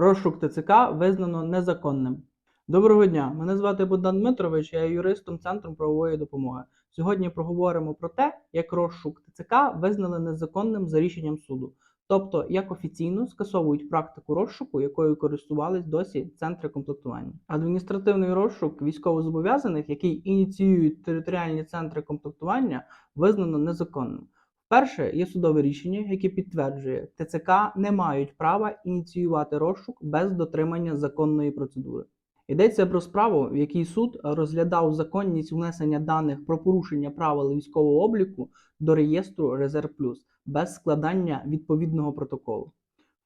Розшук ТЦК визнано незаконним. Доброго дня, мене звати Богдан Дмитрович, я є юристом Центру правової допомоги. Сьогодні проговоримо про те, як розшук ТЦК визнали незаконним за рішенням суду, тобто як офіційно скасовують практику розшуку, якою користувались досі центри комплектування. Адміністративний розшук військовозобов'язаних, який ініціюють територіальні центри комплектування, визнано незаконним. Перше є судове рішення, яке підтверджує, ТЦК не мають права ініціювати розшук без дотримання законної процедури. Йдеться про справу, в якій суд розглядав законність внесення даних про порушення правил військового обліку до реєстру Резерв Плюс без складання відповідного протоколу.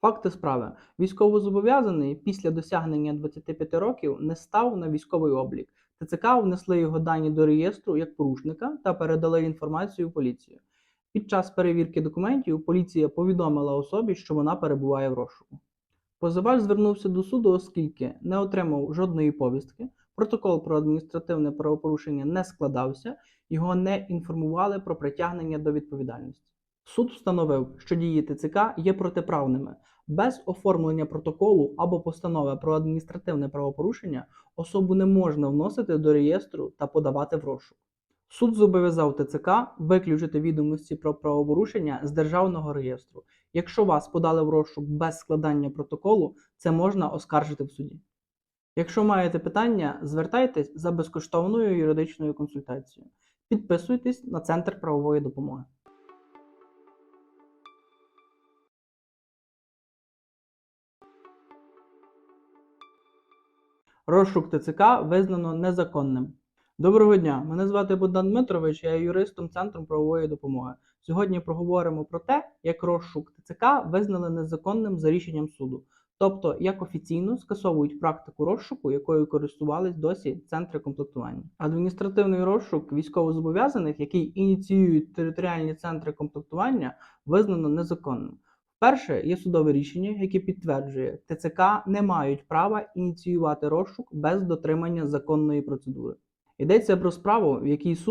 Факти справи: військовозобов'язаний після досягнення 25 років не став на військовий облік. ТЦК внесли його дані до реєстру як порушника та передали інформацію поліцію. Під час перевірки документів поліція повідомила особі, що вона перебуває в розшуку. Позивач звернувся до суду, оскільки не отримав жодної повістки, протокол про адміністративне правопорушення не складався, його не інформували про притягнення до відповідальності. Суд встановив, що дії ТЦК є протиправними. Без оформлення протоколу або постанови про адміністративне правопорушення особу не можна вносити до реєстру та подавати в розшук. Суд зобов'язав ТЦК виключити відомості про правопорушення з державного реєстру. Якщо вас подали в розшук без складання протоколу, це можна оскаржити в суді. Якщо маєте питання, звертайтесь за безкоштовною юридичною консультацією. Підписуйтесь на Центр правової допомоги. Розшук ТЦК визнано незаконним. Доброго дня, мене звати Богдан Дмитрович, я є юристом Центру правової допомоги. Сьогодні проговоримо про те, як розшук ТЦК визнали незаконним за рішенням суду, тобто як офіційно скасовують практику розшуку, якою користувались досі центри комплектування. Адміністративний розшук військовозобов'язаних, який ініціюють територіальні центри комплектування, визнано незаконним. Перше є судове рішення, яке підтверджує, ТЦК не мають права ініціювати розшук без дотримання законної процедури. Йдеться про справу, в якій суд